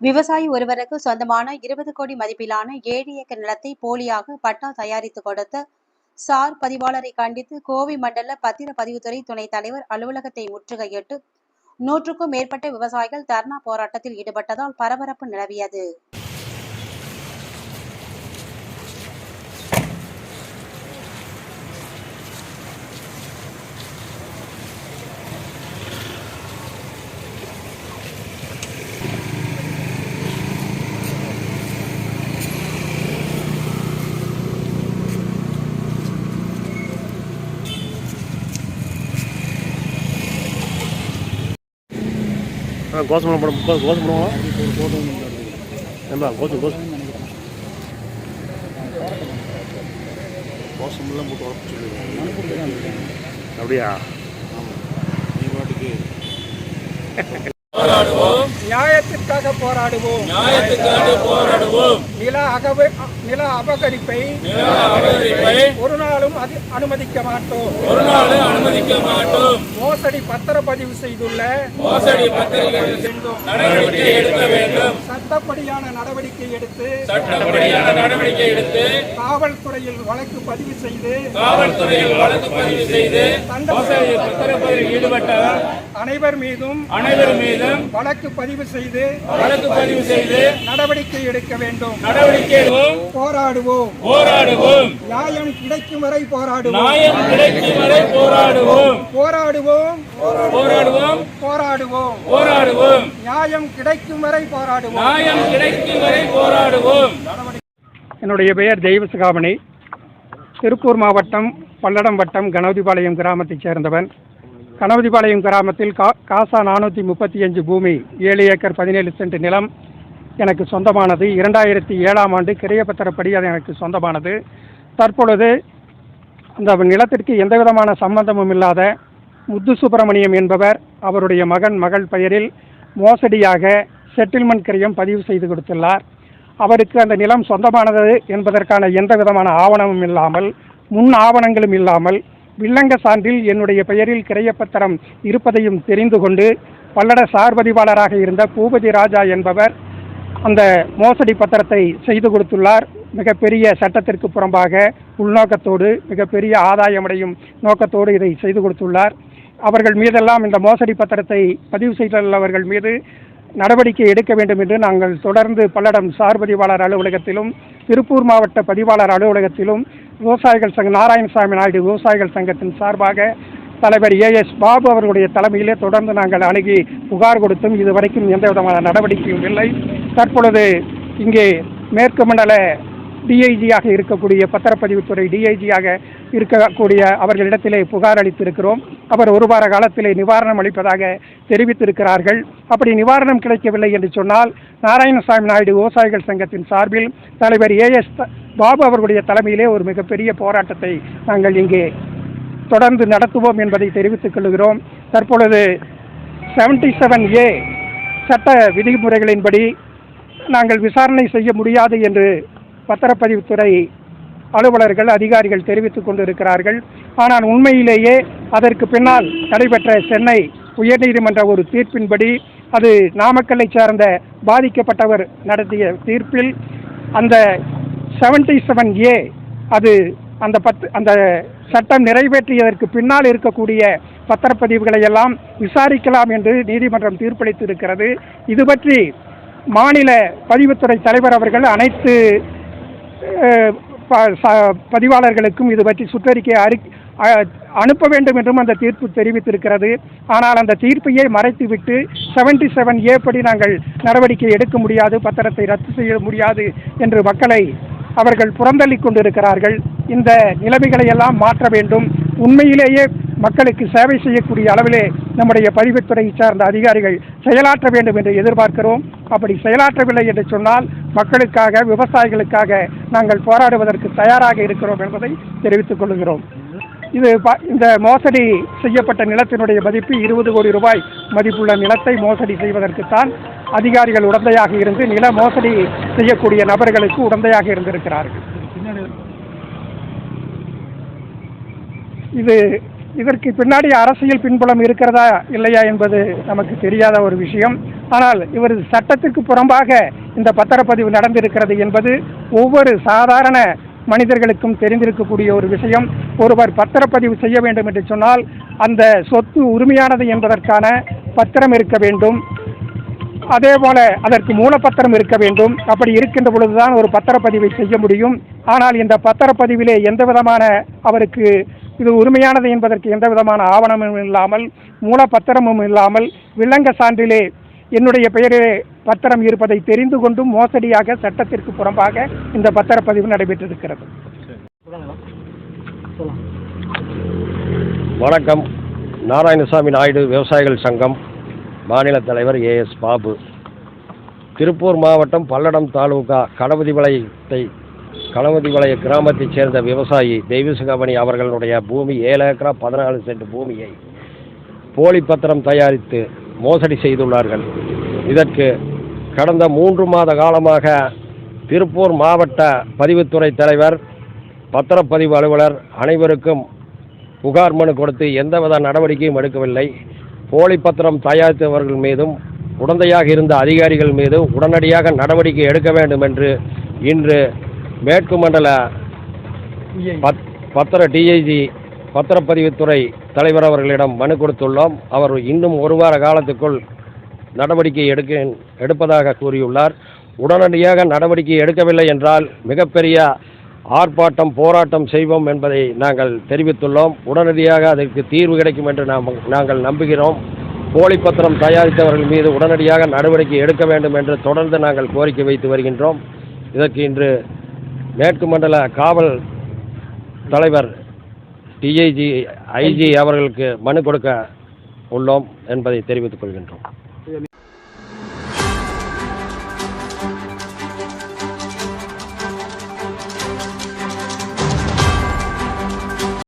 விவசாயி ஒருவருக்கு சொந்தமான இருபது கோடி மதிப்பிலான ஏழு ஏக்கர் நிலத்தை போலியாக பட்டா தயாரித்து கொடுத்த சார் பதிவாளரை கண்டித்து கோவை மண்டல பத்திர பதிவுத்துறை துணைத் தலைவர் அலுவலகத்தை முற்றுகையிட்டு நூற்றுக்கும் மேற்பட்ட விவசாயிகள் தர்ணா போராட்டத்தில் ஈடுபட்டதால் பரபரப்பு நிலவியது. ஆ கோசம் படம் கோசம் பண்ணுவோம். ஏம்பா கோசம் கோசம் கோசமெல்லாம் போட்டு உடப்பு சொல்லிடுவோம் அப்படியா? நியாயத்திற்காக போராடுவோம். நியாயத்துக்காக போராடுவோம். நில அகவை நில அபகரிப்பை ஒரு நாளும் அது அனுமதிக்க மாட்டோம். ஒரு நாளும் அனுமதிக்க மாட்டோம். மோசடி பத்திரப்பதிவு செய்துள்ள மோசடி நடவடிக்கை எடுக்க வேண்டும். சட்டப்படியான நடவடிக்கை எடுத்து சட்டப்படியான நடவடிக்கை எடுத்து காவல்துறையில் வழக்கு பதிவு செய்து காவல்துறையில் வழக்கு பதிவு செய்து பத்திரப்பதிவில் ஈடுபட்ட அனைவர் மீதும் அனைவர் மீதும் வழக்கு பதிவு செய்து வழக்கு பதிவு செய்து நடவடிக்கை எடுக்க வேண்டும். நடவடிக்கை போராடுவோம். போராடுவோம். நியாயம் கிடைக்கும் வரை போராடுவோம். நியாயம் கிடைக்கும் வரை போராடுவோம். போராடுவோம். போராடுவோம். போராடுவோம். போராடுவோம். நியாயம் கிடைக்கும் வரை போராடுவோம். நியாயம் கிடைக்கும் வரை போராடுவோம். என்னுடைய பெயர் தெய்வசுகாமணி. திருப்பூர் மாவட்டம் பல்லடம் வட்டம் கணபதிபாளையம் கிராமத்தைச் சேர்ந்தவன். கணபதிபாளையம் கிராமத்தில் கா காசா நானூற்றி முப்பத்தி அஞ்சு பூமி ஏழு ஏக்கர் பதினேழு சென்ட் நிலம் எனக்கு சொந்தமானது. இரண்டாயிரத்தி ஏழாம் ஆண்டு கிரையப்பத்திரப்படி அது எனக்கு சொந்தமானது. தற்பொழுது அந்த நிலத்திற்கு எந்த விதமான சம்பந்தமும் இல்லாத முத்து சுப்பிரமணியம் என்பவர் அவருடைய மகன் மகள் பெயரில் மோசடியாக செட்டில்மெண்ட் கிரயம் பதிவு செய்து கொடுத்துள்ளார். அவருக்கு அந்த நிலம் சொந்தமானது என்பதற்கான எந்த விதமான ஆவணமும் இல்லாமல் முன் ஆவணங்களும் இல்லாமல் வில்லங்க சான்றில் என்னுடைய பெயரில் கிரையப்பத்திரம் இருப்பதையும் தெரிந்து கொண்டு பல்லட சார்பதிவாளராக இருந்த பூபதி ராஜா என்பவர் அந்த மோசடி பத்திரத்தை செய்து கொடுத்துள்ளார். மிகப்பெரிய சட்டத்திற்கு புறம்பாக உள்நோக்கத்தோடு மிகப்பெரிய ஆதாயமடையும் நோக்கத்தோடு இதை செய்து கொடுத்துள்ளார். அவர்கள் மீதெல்லாம் இந்த மோசடி பத்திரத்தை பதிவு செய்துள்ளவர்கள் மீது நடவடிக்கை எடுக்க வேண்டும் என்று நாங்கள் தொடர்ந்து பல்லடம் சார் பதிவாளர் அலுவலகத்திலும் திருப்பூர் மாவட்ட பதிவாளர் அலுவலகத்திலும் விவசாயிகள் சங்க நாராயணசாமி நாயுடு விவசாயிகள் சங்கத்தின் சார்பாக தலைவர் ஏஎஸ் பாபு அவர்களுடைய தலைமையிலே தொடர்ந்து நாங்கள் அணுகி புகார் கொடுத்தும் இதுவரைக்கும் எந்த விதமான நடவடிக்கையும் இல்லை. தற்பொழுது இங்கே மேற்கு மண்டல டிஐஜியாக இருக்கக்கூடிய பத்திரப்பதிவுத்துறை டிஐஜியாக இருக்கக்கூடிய அவர்களிடத்திலே புகார் அளித்திருக்கிறோம். அவர் ஒரு வார காலத்திலே நிவாரணம் அளிப்பதாக தெரிவித்திருக்கிறார்கள். அப்படி நிவாரணம் கிடைக்கவில்லை என்று சொன்னால் நாராயணசாமி நாயுடு விவசாயிகள் சங்கத்தின் சார்பில் தலைவர் ஏஎஸ் பாபு அவர்களுடைய தலைமையிலே ஒரு மிகப்பெரிய போராட்டத்தை நாங்கள் இங்கே தொடர்ந்து நடத்துவோம் என்பதை தெரிவித்துக் கொள்கிறோம். தற்பொழுது செவன்டி செவன் ஏ சட்ட விதிமுறைகளின்படி நாங்கள் விசாரணை செய்ய முடியாது என்று பத்திரப்பதிவுத்துறை அலுவலர்கள் அதிகாரிகள் தெரிவித்துக் கொண்டிருக்கிறார்கள். ஆனால் உண்மையிலேயே அதற்கு பின்னால் நடைபெற்ற சென்னை உயர்நீதிமன்ற ஒரு தீர்ப்பின்படி அது நாமக்கல்லை சார்ந்த பாதிக்கப்பட்டவர் நடத்திய தீர்ப்பில் அந்த செவன்டி செவன் ஏ அது அந்த பத்து அந்த சட்டம் நிறைவேற்றியதற்கு பின்னால் இருக்கக்கூடிய பத்திரப்பதிவுகளை எல்லாம் விசாரிக்கலாம் என்று நீதிமன்றம் தீர்ப்பளித்திருக்கிறது. இது பற்றி மாநில பதிவுத்துறை தலைவர் அவர்கள் அனைத்து ப- பதிவாளர்களுக்கும் இது பற்றி சுற்றறிக்கை அறி அனுப்ப வேண்டும் என்றும் அந்த தீர்ப்பு தெரிவித்திருக்கிறது. ஆனால் அந்த தீர்ப்பையே மறைத்துவிட்டு செவன்டி செவன் ஏ படி நாங்கள் நடவடிக்கை எடுக்க முடியாது பத்திரத்தை ரத்து செய்ய முடியாது என்று மக்களை அவர்கள் புறந்தள்ளி கொண்டிருக்கிறார்கள். இந்த நிலைமைகளை எல்லாம் மாற்ற வேண்டும். உண்மையிலேயே மக்களுக்கு சேவை செய்யக்கூடிய அளவிலே நம்முடைய பதிவுத்துறை சார்ந்த அதிகாரிகள் செயலாற்ற வேண்டும் என்று எதிர்பார்க்கிறோம். அப்படி செயலாற்றவில்லை என்று சொன்னால் மக்களுக்காக விவசாயிகளுக்காக நாங்கள் போராடுவதற்கு தயாராக இருக்கிறோம் என்பதை தெரிவித்துக் கொள்கிறோம். இது ப- இந்த மோசடி செய்யப்பட்ட நிலத்தினுடைய மதிப்பு இருபது கோடி ரூபாய். மதிப்புள்ள நிலத்தை மோசடி செய்வதற்குத்தான் அதிகாரிகள் உடந்தையாக இருந்து நில மோசடி செய்யக்கூடிய நபர்களுக்கு உடந்தையாக இருந்திருக்கிறார்கள். இது இதற்கு பின்னாடி அரசியல் பின்புலம் இருக்கிறதா இல்லையா என்பது நமக்கு தெரியாத ஒரு விஷயம். ஆனால் இவர் சட்டத்திற்கு புறம்பாக இந்த பத்திரப்பதிவு நடந்திருக்கிறது என்பது ஒவ்வொரு சாதாரண மனிதர்களுக்கும் தெரிந்திருக்கக்கூடிய ஒரு விஷயம். ஒருவர் பத்திரப்பதிவு செய்ய வேண்டும் என்று சொன்னால் அந்த சொத்து உரிமையானது என்பதற்கான பத்திரம் இருக்க வேண்டும். அதே போல அதற்கு மூலப்பத்திரம் இருக்க வேண்டும். அப்படி இருக்கின்ற பொழுதுதான் ஒரு பத்திரப்பதிவை செய்ய முடியும். ஆனால் இந்த பத்திரப்பதிவிலே எந்த விதமான அவருக்கு இது உரிமையானது என்பதற்கு எந்த விதமான ஆவணமும் இல்லாமல் மூலப்பத்திரமும் இல்லாமல் விலங்க சான்றிலே என்னுடைய பெயரிலே பத்திரம் இருப்பதை தெரிந்து கொண்டும் மோசடியாக சட்டத்திற்கு புறம்பாக இந்த பத்திரப்பதிவு நடைபெற்றிருக்கிறது. வணக்கம். நாராயணசாமி நாயுடு விவசாயிகள் சங்கம் மாநில தலைவர் ஏஎஸ் பாபு. திருப்பூர் மாவட்டம் பல்லடம் தாலுகா கணபதிவளையத்தை கணபதிவளைய கிராமத்தைச் சேர்ந்த விவசாயி தெய்வசுகமணி அவர்களுடைய பூமி ஏழு ஏக்கரா பதினாலு சென்ட் பூமியை போலி பத்திரம் தயாரித்து மோசடி செய்துள்ளார்கள். இதற்கு கடந்த மூன்று மாத காலமாக திருப்பூர் மாவட்ட பதிவுத்துறை தலைவர் பத்திரப்பதிவு அலுவலர் அனைவருக்கும் புகார் மனு கொடுத்து எந்தவித நடவடிக்கையும் எடுக்கவில்லை. போலி பத்திரம் தயாரித்தவர்கள் மீதும் உடந்தையாக இருந்த அதிகாரிகள் மீது உடனடியாக நடவடிக்கை எடுக்க வேண்டும் என்று இன்று மேற்கு மண்டல பத் பத்திர டிஐஜி பத்திரப்பதிவுத்துறை தலைவர் அவர்களிடம் மனு கொடுத்துள்ளோம். அவர் இன்னும் ஒரு வார காலத்துக்குள் நடவடிக்கை எடுக்க எடுப்பதாக கூறியுள்ளார். உடனடியாக நடவடிக்கை எடுக்கவில்லை என்றால் மிகப்பெரிய ஆர்ப்பாட்டம் போராட்டம் செய்வோம் என்பதை நாங்கள் தெரிவித்துள்ளோம். உடனடியாக அதற்கு தீர்வு கிடைக்கும் என்று நாம் நாங்கள் நம்புகிறோம். போலி பத்திரம் தயாரித்தவர்கள் மீது உடனடியாக நடவடிக்கை எடுக்க வேண்டும் என்று தொடர்ந்து நாங்கள் கோரிக்கை வைத்து வருகின்றோம். இதற்கு இன்று மேற்கு மண்டல காவல் தலைவர் டிஐஜி ஐஜி அவர்களுக்கு மனு கொடுக்க உள்ளோம் என்பதை தெரிவித்துக் கொள்கின்றோம்.